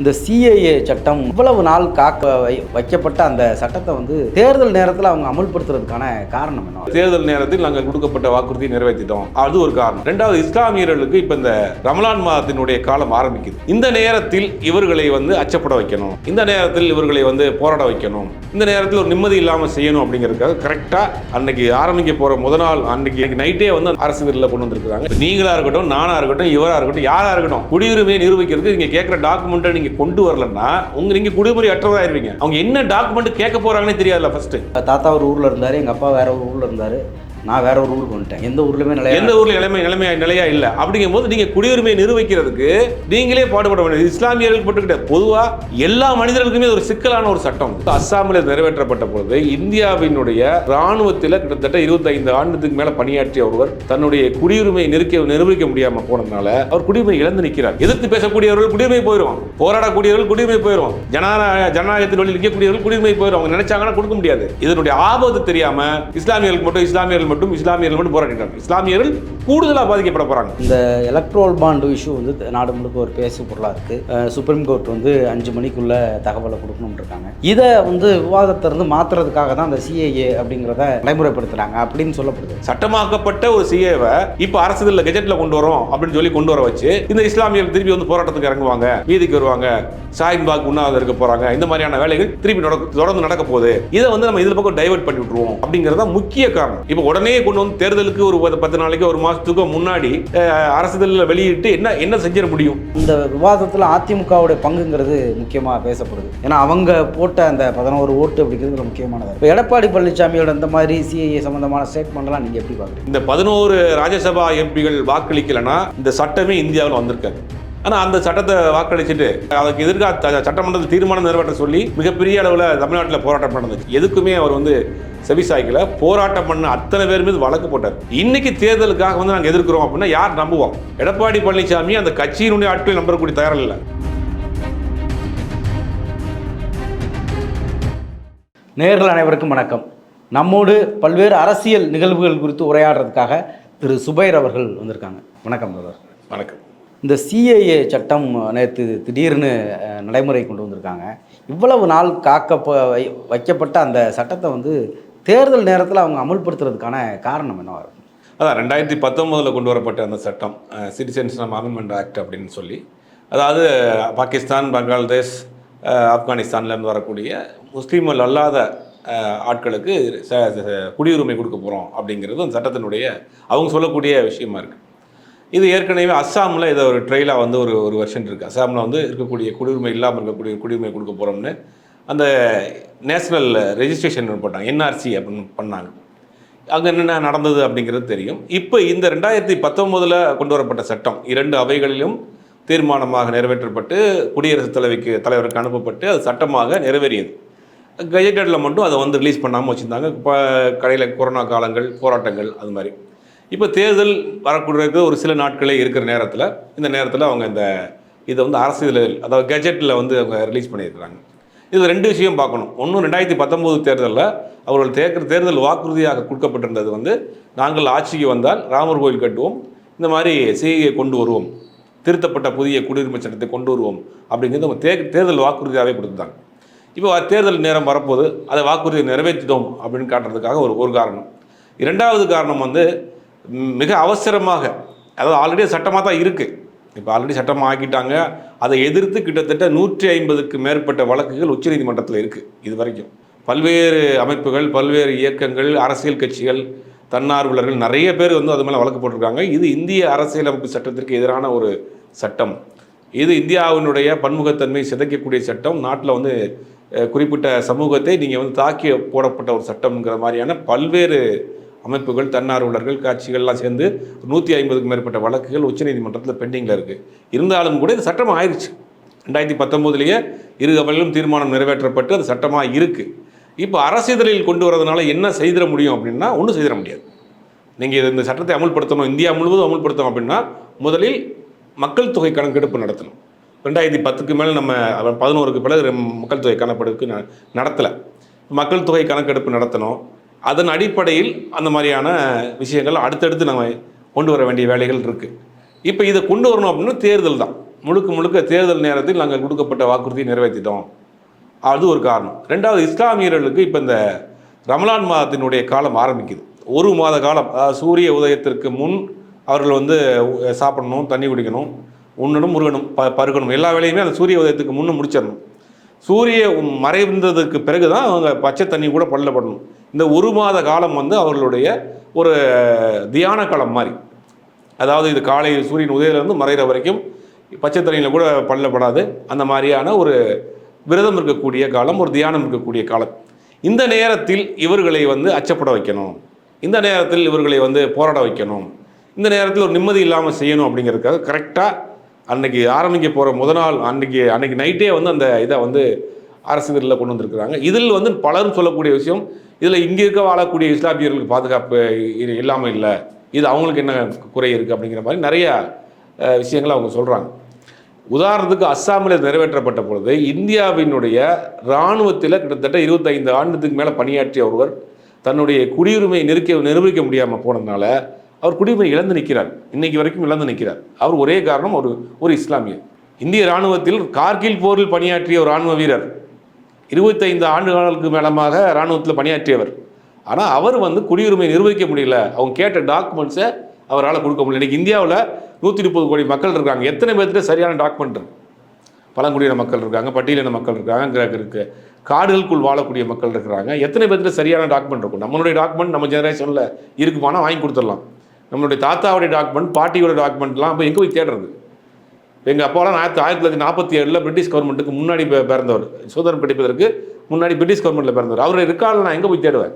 இந்த சிஏஏ சட்டம் இவ்வளவு நாள் காக்க வை- வைக்கப்பட்ட அந்த சட்டத்தை வந்து தேர்தல் நேரத்தில் அவங்க அமல்படுத்துறதுக்கான காரணம் என்ன? தேர்தல் நேரத்தில் நாங்கள் கொடுக்கப்பட்ட வாக்குறுதியை நிறைவேற்றிட்டோம். அது ஒரு காரணம். ரெண்டாவது இஸ்லாமியர்களுக்கு இப்ப இந்த ரமலான் மாதத்தினுடைய காலம் ஆரம்பிக்குது. இந்த நேரத்தில் இவர்களை வந்து அச்சப்பட வைக்கணும். இந்த நேரத்தில் இவர்களை வந்து போராட வைக்கணும். இந்த நேரத்தில் ஒரு நிம்மதி இல்லாமல் செய்யணும் அப்படிங்கிறதுக்காக கரெக்டா அன்னைக்கு ஆரம்பிக்க போற முத நாள் அன்னைக்கு நைட்டே வந்து அரசு வீரில் கொண்டு வந்திருக்காங்க நீங்களா இருக்கட்டும் நானா இருக்கட்டும் இவரா இருக்கட்டும் யாரா இருக்கட்டும் குடியுரிமையை நிரூபிக்கிறதுக்கு நீங்க கேட்கிற டாக்குமெண்ட்டை நீங்க கொண்டு வரலன்னா உங்க நீங்க குடிமுறை அற்றதாயிருவீங்க அவங்க என்ன டாக்குமெண்ட் கேட்க போறாங்கன்னு தெரியாதுல்ல ஃபர்ஸ்ட் தாத்தா ஒரு ஊரில் இருந்தார் எங்கள் அப்பா வேற ஒரு ஊரில் இருந்தார். நான் வேற ஒரு ஊருக்கு வந்துட்டேன். எந்த ஊர்லயுமே நிலையா எந்த ஊர்ல நிலைமை நிலைமையா நிலையா இல்ல. அப்படிங்கும் போது நீங்க குடியுரிமையை நிரூபிக்கிறதுக்கு நீங்களே பாடுபட வேண்டியது. இஸ்லாமியர்கள் மட்டும் பொதுவா எல்லா மனிதர்களுக்குமே ஒரு சிக்கலான ஒரு சட்டம். அஸ்ஸாமில் நிறைவேற்றப்பட்ட பொழுது இந்தியாவினுடைய ராணுவத்தில் கிட்டத்தட்ட 25 ஆண்டுக்கு மேல பணியாற்றிய ஒருவர் தன்னுடைய குடியுரிமையை நிறுக்க நிரூபிக்க முடியாம போனதுனால அவர் குடியுரிமை இழந்து நிற்கிறார். எதிர்த்து பேசக்கூடியவர்கள் குடியுரிமை போயிடும் போராடக்கூடியவர்கள் குடியுரிமை போயிடும் ஜனநாயக ஜனநாயகத்தின் நிற்கக்கூடியவர்கள் குடியுரிமை போயிடும் அவங்க நினைச்சாங்கன்னா கொடுக்க முடியாது. இதனுடைய ஆபத்து தெரியாம இஸ்லாமியர்களுக்கு மட்டும் இஸ்லாமியர்கள் மட்டும் இஸ்லாமியர்கள் மட்டும் போராடிட்டாங்க. இஸ்லாமியர்கள் கூடுதலா பாதிக்கப்பட போறாங்க. இந்த எலக்ட்ரோல் பாண்டு இஷ்யூ வந்து நாடு முழுக்க ஒரு பேசு பொருளாக இருக்குது சுப்ரீம் கோர்ட் வந்து அஞ்சு மணிக்குள்ள தகவலை கொடுக்கணும்னு இருக்காங்க. இதை வந்து விவாதத்திலிருந்து மாற்றுறதுக்காக தான் அந்த சிஏஏ அப்படிங்கிறத நடைமுறைப்படுத்துகிறாங்க அப்படின்னு சொல்லப்படுது. சட்டமாக்கப்பட்ட ஒரு சிஏவை இப்ப அரசுல கெஜெட்ல கொண்டு வரோம் அப்படின்னு சொல்லி கொண்டு வர வச்சு இந்த இஸ்லாமியர்கள் திருப்பி வந்து போராட்டத்துக்கு இறங்குவாங்க. வீதிக்கு வருவாங்க. ஷாஹின்பாக் உண்ணாவிரதம் இருக்க போறாங்க. இந்த மாதிரியான வேலைகள் திருப்பி தொடர்ந்து நடக்க போகுது. இதை வந்து நம்ம இதுல பக்கம் டைவர்ட் பண்ணி விட்டுருவோம் அப்படிங்கறது முக்கிய காரணம். இப்ப உடனே கொண்டு வந்து தேர்தலுக்கு ஒரு பத்து- நாளைக்கு ஒரு மாசத்துக்கு முன்னாடி அரசுதல்ல வெளியிட்டு என்ன என்ன செஞ்சிட முடியும்? இந்த விவாதத்தில் அதிமுகவுடைய பங்குங்கிறது முக்கியமாக பேசப்படுது. ஏன்னா அவங்க போட்ட அந்த பதினோரு ஓட்டு அப்படிங்கிறது முக்கியமானது இப்போ எடப்பாடி பழனிசாமியோட இந்த மாதிரி சிஏஏ சம்மந்தமான ஸ்டேட்மெண்ட்லாம் நீங்கள் எப்படி பார்க்குறீங்க? இந்த பதினோரு ராஜ்யசபா எம்பிகள் வாக்களிக்கலைன்னா இந்த சட்டமே இந்தியாவில் வந்திருக்காது. ஆனால் அந்த சட்டத்தை வாக்களிச்சுட்டு அதுக்கு எதிர்கால சட்டமன்றத்தில் தீர்மானம் நிறைவேற்ற சொல்லி மிகப்பெரிய அளவில் தமிழ்நாட்டில் போராட்டம் நடந்துச்சு. எதுக்குமே அவர் வந்து செவிசாய்க்கல. போராட்டம் பண்ண அத்தனை பேர் மீது வழக்கு போட்டார். இன்னைக்கு தேர்தலுக்காக வந்து நாங்கள் எதிர்க்கிறோம் அப்படின்னா யார் நம்புவோம்? எடப்பாடி பழனிசாமி அந்த கட்சியினுடைய ஆட்களை நம்பக்கூடிய தயாரில்லை. இல்லை நேர்கள் அனைவருக்கும் வணக்கம். நம்மோடு பல்வேறு அரசியல் நிகழ்வுகள் குறித்து உரையாடுறதுக்காக திரு. சுபைர் அவர்கள் வந்திருக்காங்க. வணக்கம் பிரதர். வணக்கம். இந்த சிஏஏ சட்டம் நேற்று திடீர்னு நடைமுறை கொண்டு வந்திருக்காங்க. இவ்வளவு நாள் காக்க வை- வைக்கப்பட்ட அந்த சட்டத்தை வந்து தேர்தல் நேரத்தில் அவங்க அமல்படுத்துறதுக்கான காரணம் என்னவாக இருக்கும்? அதான் ரெண்டாயிரத்தி பத்தொம்போதில் கொண்டு வரப்பட்ட அந்த சட்டம் சிட்டிசன்ஸ் அமெண்ட்மெண்ட் ஆக்ட் அப்படின்னு சொல்லி. அதாவது பாகிஸ்தான் பங்களாதேஷ் ஆப்கானிஸ்தான்லேருந்து வரக்கூடிய முஸ்லீம்கள் அல்லாத ஆட்களுக்கு ச- குடியுரிமை கொடுக்க போகிறோம் அப்படிங்கிறது அந்த சட்டத்தினுடைய அவங்க சொல்லக்கூடிய விஷயமா இருக்குது இது ஏற்கனவே அஸ்ஸாமில் இதை ஒரு ட்ரெயிலாக வந்து ஒரு ஒரு வருஷன் இருக்குது அஸ்ஸாமில் வந்து இருக்கக்கூடிய குடியுரிமை இல்லாமல் இருக்கக்கூடிய குடியுரிமை கொடுக்க போகிறோம்னு அந்த நேஷ்னல் ரெஜிஸ்ட்ரேஷன் போட்டாங்க. என்ஆர்சி அப்படின்னு பண்ணாங்க. அங்கே என்னென்ன நடந்தது அப்படிங்கிறது தெரியும். இப்போ இந்த ரெண்டாயிரத்தி பத்தொம்போதில் கொண்டு வரப்பட்ட சட்டம் இரண்டு அவைகளிலும் தீர்மானமாக நிறைவேற்றப்பட்டு குடியரசுத் தலைவிக்கு தலைவருக்கு அனுப்பப்பட்டு அது சட்டமாக நிறைவேறியது. கெஜெட்டடில் மட்டும் அதை வந்து ரிலீஸ் பண்ணாமல் வச்சுருந்தாங்க. இப்போ கடையில் கொரோனா காலங்கள் போராட்டங்கள் அது மாதிரி. இப்போ தேர்தல் வரக்கூடிய ஒரு சில நாட்களே இருக்கிற நேரத்தில் இந்த நேரத்தில் அவங்க இந்த இதை வந்து அரசியல் அதாவது கெஜெட்டில் வந்து அவங்க ரிலீஸ் பண்ணியிருக்கிறாங்க. இது ரெண்டு விஷயம் பார்க்கணும். ஒன்று ரெண்டாயிரத்தி பத்தொம்போது தேர்தலில் அவர்கள் தேர்தல் தேர்தல் வாக்குறுதியாக கொடுக்கப்பட்டிருந்தது வந்து நாங்கள் ஆட்சிக்கு வந்தால் ராமர் கோயில் கட்டுவோம் இந்த மாதிரி செய்கையை கொண்டு வருவோம் திருத்தப்பட்ட புதிய குடியுரிமை சட்டத்தை கொண்டு வருவோம் அப்படிங்கிறது அவங்க தே தேர்தல் வாக்குறுதியாகவே கொடுத்தாங்க இப்போ தேர்தல் நேரம் வரப்போது அதை வாக்குறுதியை நிறைவேற்றிட்டோம் அப்படின்னு காட்டுறதுக்காக ஒரு ஒரு காரணம். இரண்டாவது காரணம் வந்து மிக அவசரமாக அதாவது ஆல்ரெடி சட்டமாக தான் இருக்குது இப்போ ஆல்ரெடி சட்டமாக ஆக்கிட்டாங்க. அதை எதிர்த்து கிட்டத்தட்ட நூற்றி ஐம்பதுக்கு மேற்பட்ட வழக்குகள் உச்சநீதிமன்றத்தில் இருக்குது இது வரைக்கும் பல்வேறு அமைப்புகள் பல்வேறு இயக்கங்கள் அரசியல் கட்சிகள் தன்னார்வலர்கள் நிறைய பேர் வந்து அது மேலே வழக்கு போட்டிருக்காங்க. இது இந்திய அரசியலமைப்பு சட்டத்திற்கு எதிரான ஒரு சட்டம். இது இந்தியாவினுடைய பன்முகத்தன்மை சிதைக்கக்கூடிய சட்டம். நாட்டில் வந்து குறிப்பிட்ட சமூகத்தை நீங்கள் வந்து தாக்கி போடப்பட்ட ஒரு சட்டம்ங்கிற மாதிரியான பல்வேறு அமைப்புகள் தன்னார்வலர்கள் காட்சிகள்லாம் சேர்ந்து நூற்றி ஐம்பதுக்கு மேற்பட்ட வழக்குகள் உச்சநீதிமன்றத்தில் பெண்டிங்கில் இருக்குது இருந்தாலும் கூட இது சட்டம் ஆயிடுச்சு ரெண்டாயிரத்தி பத்தொம்போதுலேயே இரு அவையிலும் தீர்மானம் நிறைவேற்றப்பட்டு அது சட்டமாக இருக்குது இப்போ அரசியலில் கொண்டு வரதுனால என்ன செய்திட முடியும் அப்படின்னா ஒன்றும் செய்திட முடியாது. நீங்கள் இந்த சட்டத்தை அமுல்படுத்தணும் இந்தியா முழுவதும் அமுல்படுத்தணும் அப்படின்னா முதலில் மக்கள் தொகை கணக்கெடுப்பு நடத்தணும். ரெண்டாயிரத்தி பத்துக்கு மேலே நம்ம பதினோருக்கு பிறகு மக்கள் தொகை கணக்கெடுப்பு ந நடத்தலை. மக்கள் தொகை கணக்கெடுப்பு நடத்தணும். அதன் அடிப்படையில் அந்த மாதிரியான விஷயங்கள் அடுத்தடுத்து நம்ம கொண்டு வர வேண்டிய வேலைகள் இருக்குது இப்போ இதை கொண்டு வரணும் அப்படின்னா தேர்தல் தான். முழுக்க முழுக்க தேர்தல் நேரத்தில் நாங்கள் கொடுக்கப்பட்ட வாக்குறுதியை நிறைவேற்றிட்டோம். அது ஒரு காரணம். ரெண்டாவது இஸ்லாமியர்களுக்கு இப்போ இந்த ரமலான் மாதத்தினுடைய காலம் ஆரம்பிக்குது. ஒரு மாத காலம் சூரிய உதயத்திற்கு முன் அவர்கள் வந்து சாப்பிடணும் தண்ணி குடிக்கணும் உண்ணணும் முருகணும் ப பருகணும். எல்லா வேலையுமே அந்த சூரிய உதயத்துக்கு முன்னே முடிச்சிடணும். சூரிய மறைந்ததுக்கு பிறகு தான் அவங்க பச்சை தண்ணி கூட பல்ல படணும். இந்த ஒரு மாத காலம் வந்து அவர்களுடைய ஒரு தியான காலம் மாதிரி. அதாவது இது காலை சூரியன் உதயிலிருந்து மறைகிற வரைக்கும் பச்சை தண்ணியில் கூட பள்ளப்படாது அந்த மாதிரியான ஒரு விரதம் இருக்கக்கூடிய காலம் ஒரு தியானம் இருக்கக்கூடிய காலம். இந்த நேரத்தில் இவர்களை வந்து அச்சப்பட வைக்கணும். இந்த நேரத்தில் இவர்களை வந்து போராட வைக்கணும். இந்த நேரத்தில் ஒரு நிம்மதி இல்லாமல் செய்யணும் அப்படிங்கிறதுக்காக கரெக்டாக அன்னைக்கு ஆரம்பிக்க போகிற முத நாள் அன்னைக்கு அன்னைக்கு நைட்டே வந்து அந்த இதை வந்து அரசு கொண்டு வந்திருக்கிறாங்க. இதில் வந்து பலரும் சொல்லக்கூடிய விஷயம் இதில் இங்கே இருக்க வாழக்கூடிய இஸ்லாமியர்களுக்கு பாதுகாப்பு இல்லாமல் இல்லை. இது அவங்களுக்கு என்ன குறை இருக்குது அப்படிங்கிற மாதிரி நிறைய விஷயங்கள் விஷயங்களை அவங்க சொல்கிறாங்க உதாரணத்துக்கு அஸ்ஸாமில் நிறைவேற்றப்பட்ட பொழுது இந்தியாவினுடைய இராணுவத்தில் கிட்டத்தட்ட இருபத்தைந்து ஆண்டுக்கு மேலே பணியாற்றிய ஒருவர் தன்னுடைய குடியுரிமையை நிறுக்க நிரூபிக்க முடியாமல் போனதுனால அவர் குடியுரிமை இழந்து நிற்கிறார். இன்னைக்கு வரைக்கும் இழந்து நிற்கிறார். அவர் ஒரே காரணம் ஒரு ஒரு இஸ்லாமியர். இந்திய இராணுவத்தில் கார்கில் போரில் பணியாற்றிய ஒரு இராணுவ வீரர். இருபத்தைந்து ஆண்டுகளுக்கு மேலமாக இராணுவத்தில் பணியாற்றியவர். ஆனால் அவர் வந்து குடியுரிமை நிர்வகிக்க முடியல. அவங்க கேட்ட டாக்குமெண்ட்ஸை அவரால் கொடுக்க முடியல. இன்னைக்கு இந்தியாவில் நூற்றி முப்பது கோடி மக்கள் இருக்காங்க. எத்தனை பேர்த்துட்டு சரியான டாக்குமெண்ட்? பழங்குடியின மக்கள் இருக்காங்க பட்டியலின மக்கள் இருக்காங்க இங்க இருக்கு. காடுகளுக்குள் வாழக்கூடிய மக்கள் இருக்கிறாங்க. எத்தனை பேர்கிட்ட சரியான டாக்குமெண்ட் இருக்கும்? நம்மளுடைய டாக்குமெண்ட் நம்ம ஜெனரேஷனில் இருக்குமானா வாங்கி கொடுத்துடலாம். நம்மளுடைய தாத்தாவுடைய டாக்குமெண்ட் பாட்டியோட டாக்குமெண்ட்லாம் அப்போ எங்கே போய் தேடுறது? எங்கள் அப்பாலாம் ஆயிரத்தி ஆயிரத்தி தொள்ளாயிரத்தி நாற்பத்தி ஏழில் பிரிட்டிஷ் கவர்மெண்ட்டுக்கு முன்னாடி பிறந்தவர். சுதந்திரம் பிடிப்பதற்கு முன்னாடி பிரிட்டிஷ் கவர்மெண்ட்டில் பிறந்தவர். அவருடைய ரெக்கார்டில் நான் எங்கே போய் தேடுவேன்?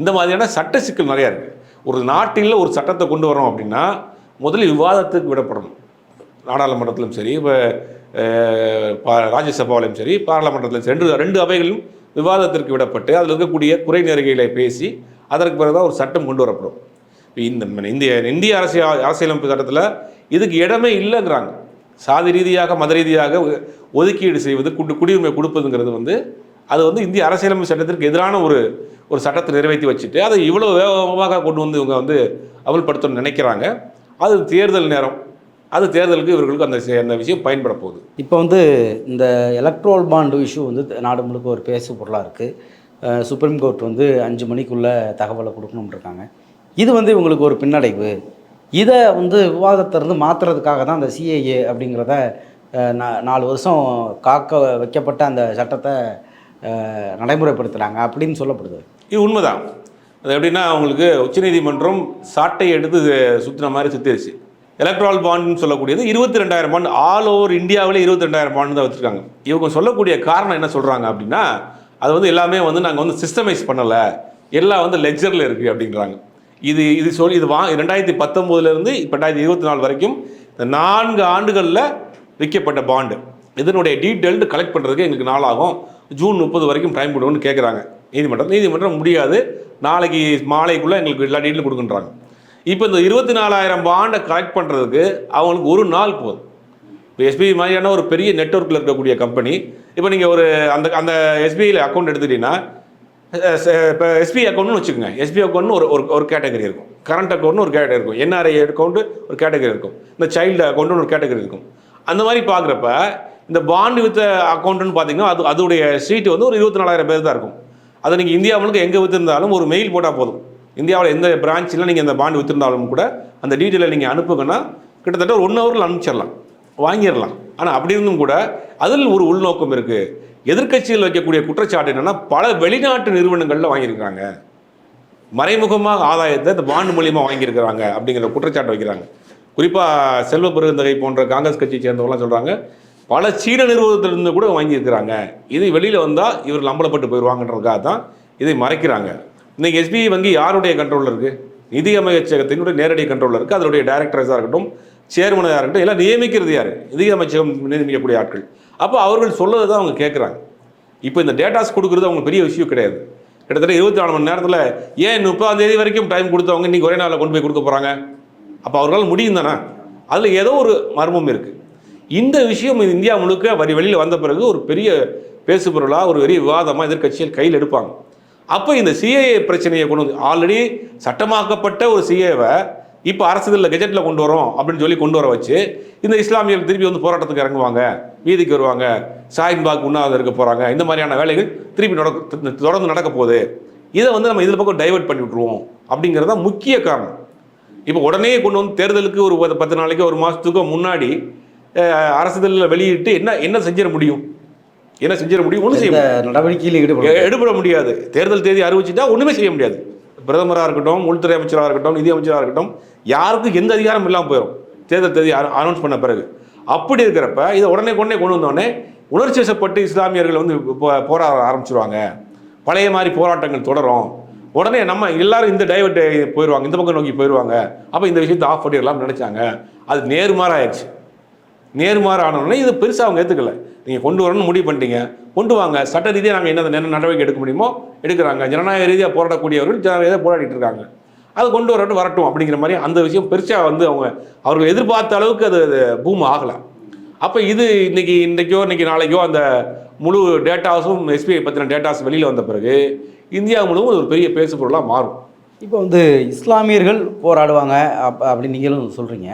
இந்த மாதிரியான சட்ட சிக்கல் நிறையா இருக்குது ஒரு நாட்டில் ஒரு சட்டத்தை கொண்டு வரோம் அப்படின்னா முதலில் விவாதத்துக்கு விடப்படணும். நாடாளுமன்றத்திலும் சரி இப்போ ராஜ்யசபாவிலும் சரி பாராளுமன்றத்திலும் சரி. ரெண்டு ரெண்டு அவைகளிலும் விவாதத்திற்கு விடப்பட்டு அதில் இருக்கக்கூடிய குறை நெருகைகளை பேசி அதற்கு பிறகு தான் ஒரு சட்டம் கொண்டு வரப்படும். இந்த இந்திய இந்திய அரசியல் அரசியலமைப்பு சட்டத்தில் இதுக்கு இடமே இல்லைங்கிறாங்க. சாதி ரீதியாக மத ரீதியாக ஒதுக்கீடு செய்வது குடி குடியுரிமை கொடுப்பதுங்கிறது வந்து அது வந்து இந்திய அரசியலமைப்பு சட்டத்திற்கு எதிரான ஒரு ஒரு சட்டத்தை நிறைவேற்றி வச்சுட்டு அதை இவ்வளோ வேகமாக கொண்டு வந்து இவங்க வந்து அமல்படுத்தணும்னு நினைக்கிறாங்க. அது தேர்தல் நேரம். அது தேர்தலுக்கு இவர்களுக்கு அந்த அந்த விஷயம் பயன்பட போகுது. இப்போ வந்து இந்த எலக்ட்ரோல் பாண்டு இஷ்யூ வந்து நாடு முழுக்க ஒரு பேசு பொருளாக இருக்குது சுப்ரீம் கோர்ட் வந்து அஞ்சு மணிக்குள்ளே தகவலை கொடுக்கணும்னு இருக்காங்க. இது வந்து இவங்களுக்கு ஒரு பின்னடைவு. இதை வந்து விவாதத்திலிருந்து மாற்றுறதுக்காக தான் அந்த சிஏஏ அப்படிங்கிறத நா- நாலு வருஷம் காக்க வைக்கப்பட்ட அந்த சட்டத்தை நடைமுறைப்படுத்துகிறாங்க அப்படின்னு சொல்லப்படுது. இது உண்மைதான். அது எப்படின்னா அவங்களுக்கு உச்சநீதிமன்றம் சாட்டை எடுத்து சுற்றின மாதிரி சுற்றிருச்சு எலக்ட்ரால் பாண்டுன்னு சொல்லக்கூடியது இருபத்தி ரெண்டாயிரம் பாண்டு ஆல் ஓவர் இந்தியாவிலே இருபத்தி ரெண்டாயிரம் பாண்டு தான் வச்சுருக்காங்க. இவங்க சொல்லக்கூடிய காரணம் என்ன சொல்கிறாங்க அப்படின்னா அது வந்து எல்லாமே வந்து நாங்கள் வந்து சிஸ்டமைஸ் பண்ணலை. எல்லாம் வந்து லெக்சரில் இருக்குது அப்படின்றாங்க. இது இது சொல்லி இது வா ரெண்டாயிரத்தி பத்தொம்போதுலேருந்து ரெண்டாயிரத்தி இருபத்தி நாலு வரைக்கும் இந்த நான்கு ஆண்டுகளில் விற்கப்பட்ட பாண்டு இதனுடைய டீட்டெயில்டு கலெக்ட் பண்ணுறதுக்கு எங்களுக்கு நாளாகும். ஜூன் முப்பது வரைக்கும் டைம் கொடுங்கன்னு கேட்குறாங்க நீதிமன்றம் நீதிமன்றம் முடியாது. நாளைக்கு மாலைக்குள்ளே எங்களுக்கு எல்லா டீட்டெயிலும் கொடுக்குன்றாங்க இப்போ இந்த இருபத்தி நாலாயிரம் பாண்டை கலெக்ட் பண்ணுறதுக்கு அவங்களுக்கு ஒரு நாள் போதும். இப்போ எஸ்பிஐ மாதிரியான ஒரு பெரிய நெட்வொர்க்கில் இருக்கக்கூடிய கம்பெனி இப்போ நீங்கள் ஒரு அந்த அந்த எஸ்பிஐயில் அக்கௌண்ட் எடுத்துட்டீங்கன்னா இப்போ எஸ்பி அக்கௌண்ட்னு வச்சுக்கோங்க. எஸ்பி அக்கௌண்ட்னு ஒரு ஒரு ஒரு கேட்டகரி இருக்கும். கரண்ட் அக்கௌண்ட்னு ஒரு கேட்டகரி இருக்கும். என்ஆர்ஐ அக்கௌண்ட்டு ஒரு கேட்டகரி இருக்கும். இந்த சைல்டு அக்கௌண்ட்னு ஒரு கேட்டகரி இருக்கும். அந்த மாதிரி பார்க்குறப்ப இந்த பாண்ட் வித்த அக்கௌண்ட்டுன்னு பார்த்தீங்கன்னா அது அதோடைய சீட்டு வந்து ஒரு இருபத்தி நாலாயிரம் பேர் தான் இருக்கும். அதை நீங்கள் இந்தியா முழுக்க எங்கே விற்றுருந்தாலும் ஒரு மெயில் போட்டால் போதும். இந்தியாவில் எந்த பிரான்ச்சில் நீங்கள் இந்த பாண்ட் விற்றுருந்தாலும் கூட அந்த டீட்டெயிலை நீங்கள் அனுப்புங்கன்னா கிட்டத்தட்ட ஒரு ஒன் ஹவரில் அனுப்பிச்சிடலாம் வாங்கிடலாம் ஆனால் அப்படி இருந்தும் கூட அதில் ஒரு உள்நோக்கம் இருக்குது எதிர்கட்சியில் வைக்கக்கூடிய குற்றச்சாட்டு என்னென்னா பல வெளிநாட்டு நிறுவனங்களில் வாங்கியிருக்காங்க மறைமுகமாக ஆதாயத்தை இந்த பாண்டு மூலியமாக வாங்கியிருக்கிறாங்க அப்படிங்கிற குற்றச்சாட்டு வைக்கிறாங்க. குறிப்பாக செல்வ பெருந்தகை போன்ற காங்கிரஸ் கட்சியை சேர்ந்தவங்களாம் சொல்கிறாங்க பல சீன நிறுவனத்திலிருந்து கூட வாங்கியிருக்கிறாங்க. இது வெளியில் வந்தால் இவர் அம்பலப்பட்டு போயிடுவாங்கன்றதுக்காக தான் இதை மறைக்கிறாங்க. இன்றைக்கி எஸ்பிஐ வங்கி யாருடைய கண்ட்ரோலில் இருக்குது நிதி அமைச்சகத்தினுடைய நேரடி கண்ட்ரோலில் இருக்குது அதனுடைய டைரக்டர்ஸாக இருக்கட்டும் சேர்மனாக இருக்கட்டும் எல்லாம் நியமிக்கிறது யார்? நிதி அமைச்சகம் நியமிக்கக்கூடிய ஆட்கள். அப்போ அவர்கள் சொல்லதை தான் அவங்க கேட்குறாங்க இப்போ இந்த டேட்டாஸ் கொடுக்குறது அவங்களுக்கு பெரிய விஷயம் கிடையாது. கிட்டத்தட்ட இருபத்தி நாலு மணி நேரத்தில் ஏன் முப்பதாம் தேதி வரைக்கும் டைம் கொடுத்தவங்க இன்றைக்கி ஒரே நாளில் கொண்டு போய் கொடுக்க போகிறாங்க அப்போ அவர்களால் முடியும் தானே? அதில் ஏதோ ஒரு மர்மம் இருக்குது இந்த விஷயம் இந்தியா முழுக்க வரி வெளியில் வந்த பிறகு ஒரு பெரிய பேசுபொருளாக ஒரு பெரிய விவாதமாக எதிர்க்கட்சிகள் கையில் எடுப்பாங்க. அப்போ இந்த சிஏஏ பிரச்சனையை கொண்டு வந்து ஆல்ரெடி சட்டமாக்கப்பட்ட ஒரு சிஏவை இப்போ அரசுகளில் கெஜெட்டில் கொண்டு வரோம் அப்படின்னு சொல்லி கொண்டு வர வச்சு இந்த இஸ்லாமியர்கள் திருப்பி வந்து போராட்டத்துக்கு இறங்குவாங்க. வீதிக்கு வருவாங்க. ஷாஹின்பாக் உண்ணாவிரதம் இருக்க போகிறாங்க இந்த மாதிரியான வேலைகள் திருப்பி நடக்க தொடர்ந்து நடக்க போகுது. இதை வந்து நம்ம இதில் பக்கம் டைவர்ட் பண்ணி விட்ருவோம் அப்படிங்கிறது தான் முக்கிய காரணம். இப்போ உடனே கொண்டு வந்து தேர்தலுக்கு ஒரு பத்து- நாளைக்கு ஒரு மாதத்துக்கோ முன்னாடி அரசுதலில் வெளியிட்டு என்ன என்ன செஞ்சிட முடியும்? என்ன செஞ்சிட முடியும்? ஒன்றும் செய்ய நடவடிக்கையில் ஈடுபடும் எ- எடுபட முடியாது. தேர்தல் தேதி அறிவிச்சுட்டா ஒன்றுமே செய்ய முடியாது. பிரதமராக இருக்கட்டும் உள்துறை அமைச்சராக இருக்கட்டும் நிதி அமைச்சராக இருக்கட்டும் யாருக்கும் எந்த அதிகாரம் இல்லாமல் போயிடும் தேர்தல் தேதி அனௌன்ஸ் பண்ண பிறகு. அப்படி இருக்கிறப்ப இதை உடனே கொண்டே கொண்டு வந்தோடனே உணர்ச்சி வசப்பட்டு இஸ்லாமியர்கள் வந்து போ- போராட ஆரம்பிச்சிருவாங்க. பழைய மாதிரி போராட்டங்கள் தொடரும். உடனே நம்ம எல்லாரும் இந்த டைவர்ட் போயிடுவாங்க இந்த பக்கம் நோக்கி போயிடுவாங்க அப்போ இந்த விஷயத்தை ஆஃப் பண்ணிடலாம்னு நினச்சாங்க. அது நேர்மாறாயிடுச்சு. நேர்மாறு ஆனோடனே இது பெருசாக அவங்க ஏற்றுக்கல நீங்கள் கொண்டு வரணும்னு முடிவு பண்ணிட்டீங்க. கொண்டு வாங்க. சட்ட ரீதியாக நாங்கள் என்ன என்ன நடவடிக்கை எடுக்க முடியுமோ எடுக்கிறாங்க. ஜனநாயக ரீதியாக போராடக்கூடியவர்கள் ஜனநாயக ரீதியாக போராடிட்டு இருக்காங்க. அது கொண்டு வரட்டும் வரட்டும் அப்படிங்கிற மாதிரி அந்த விஷயம் பெருசாக வந்து அவங்க அவர்கள் எதிர்பார்த்த அளவுக்கு அது அது பூம் ஆகலை. அப்போ இது இன்னைக்கு இன்றைக்கோ இன்னைக்கு நாளைக்கோ அந்த முழு டேட்டாஸும் எஸ்பிஐ பற்றின டேட்டாஸ் வெளியில் வந்த பிறகு இந்தியா முழுவதும் ஒரு பெரிய பேசு பொருளாக மாறும். இப்போ வந்து இஸ்லாமியர்கள் போராடுவாங்க அப் அப்படின்னு நீங்களும் சொல்கிறீங்க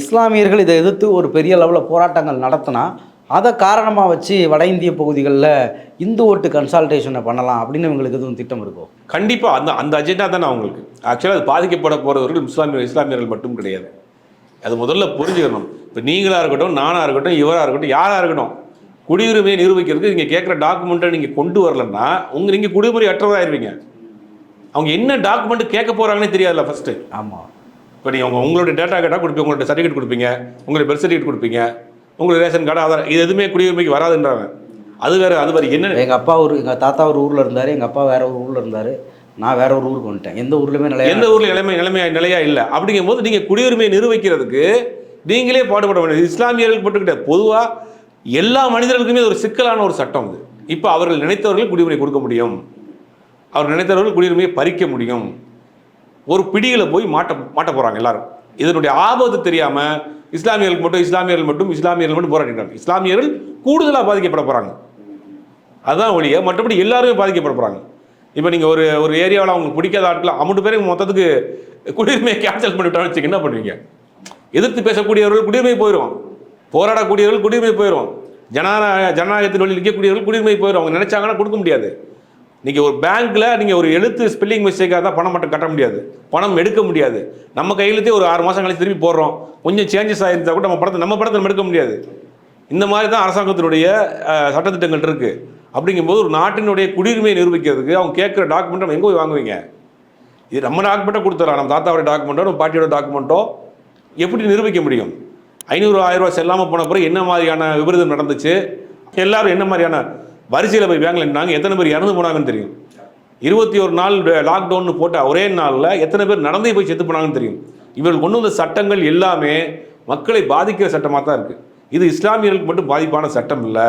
இஸ்லாமியர்கள் இதை எதிர்த்து ஒரு பெரிய அளவில் போராட்டங்கள் நடத்தினா அதை காரணமாக வச்சு வட இந்திய பகுதிகளில் இந்து ஓட்டு கன்சால்டேஷனை பண்ணலாம் அப்படின்னு இவங்களுக்கு எதுவும் திட்டம் இருக்கோ? கண்டிப்பாக அந்த அந்த அஜெண்டா தானே அவங்களுக்கு. ஆக்சுவலாக அது பாதிக்கப்பட போகிறவர்கள் இஸ்லாமிய இஸ்லாமியர்கள் மட்டும் கிடையாது. அது முதல்ல புரிஞ்சுக்கணும். இப்போ நீங்களாக இருக்கட்டும் நானாக இருக்கட்டும் இவராக இருக்கட்டும் யாராக இருக்கட்டும் குடியுரிமையை நிரூபிக்கிறதுக்கு நீங்கள் கேட்குற டாக்குமெண்ட்டை நீங்கள் கொண்டு வரலன்னா உங்கள் நீங்கள் குடியுரிமை அற்றவராயிருவீங்க. அவங்க என்ன டாக்குமெண்ட் கேட்க போகிறாங்கன்னே தெரியாதுல்ல ஃபஸ்ட்டு ஆமாம் இப்போ நீங்கள் உங்கள் உங்களுடைய டேட்டா கேட்டால் கொடுப்பீங்க உங்களுடைய சர்டிஃபிகேட் கொடுப்பீங்க உங்களுடைய பெர்த் சர்டிஃபிகேட் கொடுப்பீங்க உங்களுடைய ரேஷன் கார்டு ஆதார் இது எதுவுமே குடியுரிமைக்கு வராதுன்றாங்க. அது வேறு அது வேறு என்ன எங்கள் அப்பா ஒரு எங்கள் தாத்தா ஒரு ஊரில் இருந்தார் எங்கள் அப்பா வேற ஒரு ஊரில் இருந்தார். நான் வேற ஒரு ஊருக்கு வந்துட்டேன். எந்த ஊர்லையுமே நிலையா எந்த ஊர்ல நிலைமை நிலைமையா நிலையா இல்லை. அப்படிங்கும்போது நீங்க குடியுரிமையை நிரூபிக்கிறதுக்கு நீங்களே பாடுபட வேண்டும் இஸ்லாமியர்களுக்கு மட்டும் கிடையாது பொதுவா எல்லா மனிதர்களுக்குமே ஒரு சிக்கலான ஒரு சட்டம் இது. இப்போ அவர்கள் நினைத்தவர்கள் குடியுரிமை கொடுக்க முடியும். அவர் நினைத்தவர்கள் குடியுரிமையை பறிக்க முடியும். ஒரு பிடியில் போய் மாட்ட மாட்ட போகிறாங்க எல்லாரும். இதனுடைய ஆபத்து தெரியாமல் இஸ்லாமியர்களுக்கு மட்டும் இஸ்லாமியர்கள் மட்டும் இஸ்லாமியர்கள் மட்டும் போராடிக்கிறாங்க இஸ்லாமியர்கள் கூடுதலாக பாதிக்கப்பட போகிறாங்க அதுதான் ஒழிய மற்றபடி எல்லாருமே பாதிக்கப்பட போகிறாங்க இப்போ நீங்கள் ஒரு ஒரு ஏரியாவில் அவங்களுக்கு பிடிக்காத ஆட்கள் அமௌண்ட் பேருக்கு மொத்தத்துக்கு குடியுரிமையை கேன்சல் பண்ணிவிட்டான்னு வச்சுக்க என்ன பண்ணுவீங்க? எதிர்த்து பேசக்கூடியவர்கள் குடியுரிமை போயிடும் போராடக்கூடியவர்கள் குடியுரிமை போயிடும் ஜனநாயக ஜனநாயகத்தின் வழியில் நிற்கக்கூடியவர்கள் குடியுரிமை போயிடும் அவங்க நினைச்சாங்கன்னா கொடுக்க முடியாது. நீங்கள் ஒரு பேங்க்கில் நீங்கள் ஒரு எழுத்து ஸ்பெல்லிங் மிஸ்டேக்காக தான் பணம் மட்டும் கட்ட முடியாது. பணம் எடுக்க முடியாது. நம்ம கையிலத்தே ஒரு ஆறு மாதம் கழிச்சு திருப்பி போடுறோம். கொஞ்சம் சேஞ்சஸ் ஆகிருந்தால் கூட நம்ம படத்தை நம்ம படத்தை நம்ம எடுக்க முடியாது. இந்த மாதிரி தான் அரசாங்கத்தினுடைய சட்டத்திட்டங்கள் இருக்குது அப்படிங்கும்போது ஒரு நாட்டினுடைய குடியுரிமையை நிரூபிக்கிறதுக்கு அவங்க கேட்குற டாக்குமெண்ட் நம்ம எங்கே போய் வாங்குவீங்க? இது நம்ம டாக்குமெண்ட்டை கொடுத்துடலாம். நம்ம தாத்தாவோட டாக்குமெண்ட்டோ நம்ம பாட்டியோட டாக்குமெண்ட்டோ எப்படி நிரூபிக்க முடியும்? ஐநூறு ஆயிரம் செல்லாமல் போன பிறகு என்ன மாதிரியான விபரீதம் நடந்துச்சு? எல்லாரும் என்ன மாதிரியான வரிசையில் போய் பேங்க்ல நின்றாங்க எத்தனை பேர் இறந்து போனாங்கன்னு தெரியும். இருபத்தி ஒரு நாள் லாக்டவுன் போட்ட ஒரே நாளில் எத்தனை பேர் நடந்தே போய் செத்து போனாங்கன்னு தெரியும். இவர்கள் கொண்டு வந்த சட்டங்கள் எல்லாமே மக்களை பாதிக்கிற சட்டமாக தான் இருக்குது இது இஸ்லாமியர்களுக்கு மட்டும் பாதிப்பான சட்டம் இல்லை.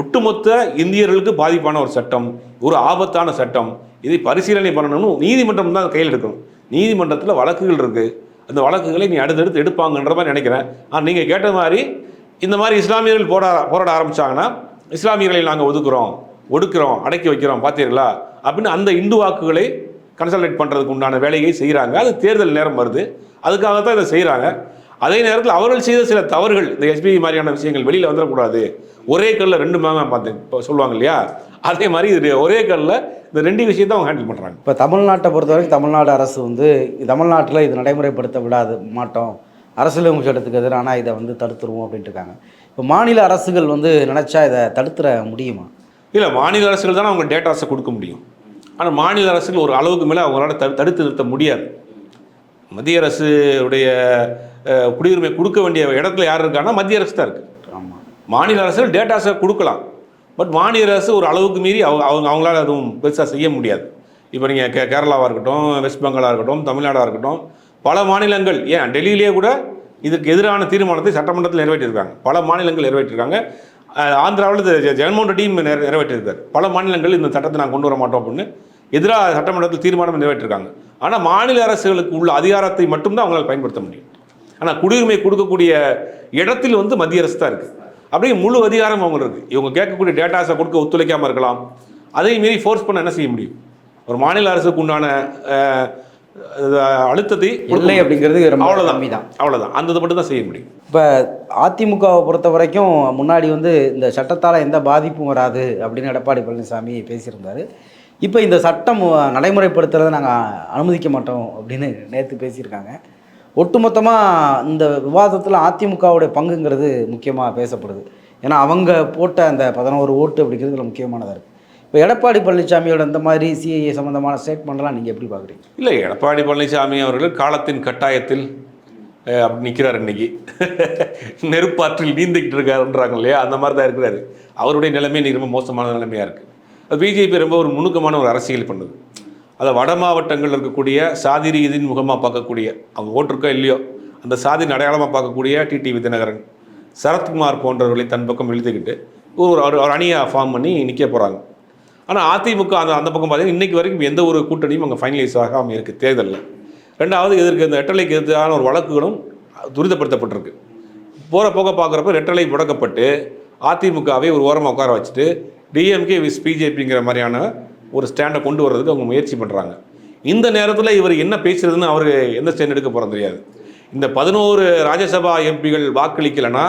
ஒட்டுமொத்த இந்தியர்களுக்கு பாதிப்பான ஒரு சட்டம் ஒரு ஆபத்தான சட்டம். இதை பரிசீலனை பண்ணணும்னு நீதிமன்றம் தான் கையில் எடுக்கணும். நீதிமன்றத்தில் வழக்குகள் இருக்குது அந்த வழக்குகளை நீ அடுத்தடுத்து எடுப்பாங்கன்ற மாதிரி நினைக்கிறேன். ஆனால் நீங்கள் கேட்ட மாதிரி இந்த மாதிரி இஸ்லாமியர்கள் போராட போராட ஆரம்பிச்சாங்கன்னா இஸ்லாமியர்களை நாங்கள் ஒதுக்குறோம் ஒடுக்குறோம் அடக்கி வைக்கிறோம் பார்த்தீர்களா அப்படின்னு அந்த இந்து வாக்குகளை கன்சல்டேட் பண்ணுறதுக்கு உண்டான வேலையை செய்கிறாங்க அது தேர்தல் நேரம் வருது. அதுக்காகத்தான் இதை செய்கிறாங்க அதே நேரத்தில் அவர்கள் செய்த சில தவறுகள் இந்த எஸ்பிஐ மாதிரியான விஷயங்கள் வெளியில் வந்துடக்கூடாது. ஒரே கல்லில் ரெண்டு மேங்க பார்த்தேன் இப்போ சொல்லுவாங்க இல்லையா? அதே மாதிரி இது ஒரே கல்லில் இந்த ரெண்டு விஷயத்தை அவங்க ஹேண்டில் பண்ணுறாங்க இப்போ தமிழ்நாட்டை பொறுத்தவரைக்கும் தமிழ்நாடு அரசு வந்து தமிழ்நாட்டில் இது நடைமுறைப்படுத்த விடாது மாட்டோம். அரசியலமைப்பு சட்டத்துக்கு எதிரான இதை வந்து தடுத்துருவோம் அப்படின்ட்டு இருக்காங்க. இப்போ மாநில அரசுகள் வந்து நினச்சா இதை தடுத்துற முடியுமா? இல்லை மாநில அரசுகள் தானே அவங்க டேட்டாஸை கொடுக்க முடியும். ஆனால் மாநில அரசுகள் ஒரு அளவுக்கு மேலே அவங்களால தடு தடுத்து நிறுத்த முடியாது. மத்திய அரசு உடைய குடியுரிமை கொடுக்க வேண்டிய இடத்துல யார் இருக்காங்கன்னா மத்திய அரசு தான் இருக்குது ஆமாம் மாநில அரசுகள் டேட்டாஸை கொடுக்கலாம். பட் மாநில அரசு ஒரு அளவுக்கு மீறி அவங்க அவங்க அவங்களால அதுவும் பெருசாக செய்ய முடியாது. இப்போ நீங்கள் கே கேரளாவாக இருக்கட்டும் வெஸ்ட் பெங்காலாக இருக்கட்டும் தமிழ்நாடாக இருக்கட்டும் பல மாநிலங்கள் ஏன் டெல்லியிலேயே கூட இதுக்கு எதிரான தீர்மானத்தை சட்டமன்றத்தில் நிறைவேற்றியிருக்காங்க. பல மாநிலங்கள் நிறைவேற்றிருக்காங்க. ஆந்திராவில் ஜெகன்மோகன் ரெட்டியும் நிறை- நிறைவேற்றியிருக்காரு பல மாநிலங்கள் இந்த சட்டத்தை நாங்கள் கொண்டு வர மாட்டோம் அப்படின்னு எதிராக சட்டமன்றத்தில் தீர்மானம் நிறைவேற்றிருக்காங்க. ஆனால் மாநில அரசுகளுக்கு உள்ள அதிகாரத்தை மட்டும்தான் அவங்களால் பயன்படுத்த முடியும். ஆனால் குடியுரிமை கொடுக்கக்கூடிய இடத்தில் வந்து மத்திய அரசு தான் இருக்குது அப்படியே முழு அதிகாரம் அவங்க இருக்குது இவங்க கேட்கக்கூடிய டேட்டாஸை கொடுக்க ஒத்துழைக்காமல் இருக்கலாம். அதையும் மீறி ஃபோர்ஸ் பண்ண என்ன செய்ய முடியும்? ஒரு மாநில அரசுக்கு உண்டான அழுத்தத்தை இல்லை அப்படிங்கிறது அவ்வளோதான் கம்மி தான் அவ்வளோதான் அந்த இதை மட்டும் தான் செய்ய முடியும். இப்போ அதிமுகவை பொறுத்த வரைக்கும் முன்னாடி வந்து இந்த சட்டத்தால் எந்த பாதிப்பும் வராது அப்படின்னு எடப்பாடி பழனிசாமி பேசியிருந்தார். இப்போ இந்த சட்டம் நடைமுறைப்படுத்துறதை நாங்கள் அனுமதிக்க மாட்டோம் அப்படின்னு நேற்று பேசியிருக்காங்க. ஒட்டுமொத்தமாக இந்த விவாதத்தில் அதிமுகவுடைய பங்குங்கிறது முக்கியமாக பேசப்படுது. ஏன்னா அவங்க போட்ட அந்த பதினோரு ஓட்டு அப்படிங்கிறது முக்கியமானதாக இருக்குது இப்போ எடப்பாடி பழனிசாமியோட இந்த மாதிரி சிஐஏ சம்மந்தமான ஸ்டேட்மெண்ட்லாம் நீங்கள் எப்படி பார்க்குறீங்க? இல்லை எடப்பாடி பழனிசாமி அவர்கள் காலத்தின் கட்டாயத்தில் அப்படி நிற்கிறார் இன்னைக்கு. நெருப்பாற்றில் நீந்திக்கிட்டு இருக்காருன்றாங்க இல்லையா? அந்த மாதிரி தான் இருக்கிறாரு. அவருடைய நிலைமை இன்றைக்கி ரொம்ப மோசமான நிலைமையாக இருக்குது அது பிஜேபி ரொம்ப ஒரு நுணுக்கமான ஒரு அரசியல் பண்ணுது. அதை வட மாவட்டங்களில் இருக்கக்கூடிய சாதி ரீதியின் முகமாக பார்க்கக்கூடிய அவங்க ஓட்டிருக்கோ இல்லையோ அந்த சாதியின் அடையாளமாக பார்க்கக்கூடிய டிடி தினகரன் சரத்குமார் போன்றவர்களை தன் பக்கம் இழுத்துக்கிட்டு ஒரு ஒரு ஒரு அணியை ஃபார்ம் பண்ணி நிற்க போகிறாங்க ஆனால் அதிமுக அந்த அந்த பக்கம் பார்த்தீங்கன்னா இன்றைக்கி வரைக்கும் எந்த ஒரு கூட்டணியும் அங்கே ஃபைனலைஸ் ஆகாமல் இருக்குது தேர்தலில். ரெண்டாவது இதற்கு இந்த ரெட்டலைக்கு எதிரான ஒரு வழக்குகளும் துரிதப்படுத்தப்பட்டிருக்கு. போகிற போக பார்க்குறப்ப ரெட்டலை முடக்கப்பட்டு அதிமுகவை ஒரு ஓரமாக உட்கார வச்சுட்டு டிஎம்கே விஸ் பிஜேபிங்கிற மாதிரியான ஒரு ஸ்டாண்டை கொண்டு வர்றதுக்கு அவங்க முயற்சி பண்ணுறாங்க இந்த நேரத்தில் இவர் என்ன பேசுறதுன்னு அவருக்கு எந்த ஸ்டாண்ட் எடுக்க போகிறது தெரியாது. இந்த பதினோரு ராஜ்யசபா எம்பிகள் வாக்களிக்கலைன்னா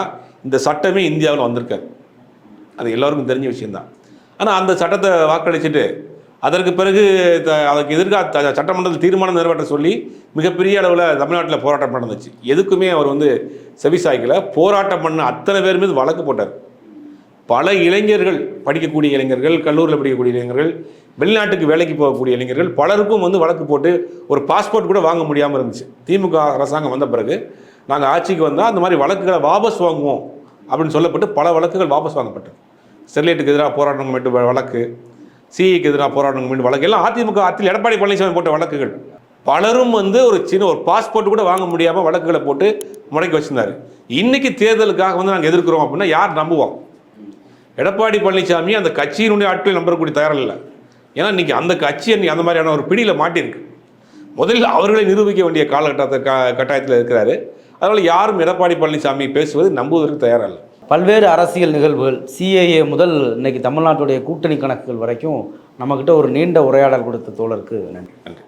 இந்த சட்டமே இந்தியாவில் வந்திருக்காரு அது எல்லாருக்கும் தெரிஞ்ச விஷயம்தான். ஆனால் அந்த சட்டத்தை வாக்களிச்சுட்டு அதற்கு பிறகு த- அதுக்கு எதிர்கால சட்டமன்றத்தில் தீர்மானம் நிறைவேற்ற சொல்லி மிகப்பெரிய அளவில் தமிழ்நாட்டில் போராட்டம் நடந்துச்சு. எதுக்குமே அவர் வந்து செவிசாய்க்கல. போராட்டம் பண்ண அத்தனை பேர் மீது வழக்கு போட்டார். பல இளைஞர்கள் படிக்கக்கூடிய இளைஞர்கள் கல்லூரியில் படிக்கக்கூடிய இளைஞர்கள் வெளிநாட்டுக்கு வேலைக்கு போகக்கூடிய இளைஞர்கள் பலருக்கும் வந்து வழக்கு போட்டு ஒரு பாஸ்போர்ட் கூட வாங்க முடியாமல் இருந்துச்சு. திமுக அரசாங்கம் வந்த பிறகு நாங்கள் ஆட்சிக்கு வந்தால் அந்த மாதிரி வழக்குகளை வாபஸ் வாங்குவோம் அப்படின்னு சொல்லப்பட்டு பல வழக்குகள் வாபஸ் வாங்கப்பட்டது. ஸ்டெர்லைட்டுக்கு எதிராக போராட்டம் மீட்டு வழக்கு சிஐக்கு எதிராக போராட்டம் மீட்டு வழக்கு எல்லாம் அதிமுக ஆட்சியில் எடப்பாடி பழனிசாமி போட்ட வழக்குகள். பலரும் வந்து ஒரு சின்ன ஒரு பாஸ்போர்ட் கூட வாங்க முடியாமல் வழக்குகளை போட்டு முடக்கி வச்சிருந்தாரு. இன்னைக்கு தேர்தலுக்காக வந்து நாங்கள் எதிர்க்கிறோம் அப்படின்னா யார் நம்புவோம் எடப்பாடி பழனிசாமி அந்த கட்சியினுடைய ஆட்களை நம்பக்கூடிய தயாரில் இல்லை ஏன்னா இன்றைக்கி அந்த கட்சி அன்னைக்கு அந்த மாதிரியான ஒரு பிடியில் மாட்டியிருக்கு. முதலில் அவர்களை நிரூபிக்க வேண்டிய காலகட்டத்தை க கட்டாயத்தில் இருக்கிறாரு. அதனால் யாரும் எடப்பாடி பழனிசாமி பேசுவது நம்புவதற்கு தயாராக இல்லை பல்வேறு அரசியல் நிகழ்வுகள் சிஏஏ முதல் இன்னைக்கு தமிழ்நாட்டுடைய கூட்டணி கணக்குகள் வரைக்கும் நம்மக்கிட்ட ஒரு நீண்ட உரையாடல் கொடுத்த தோழருக்கு நன்றி. நன்றி.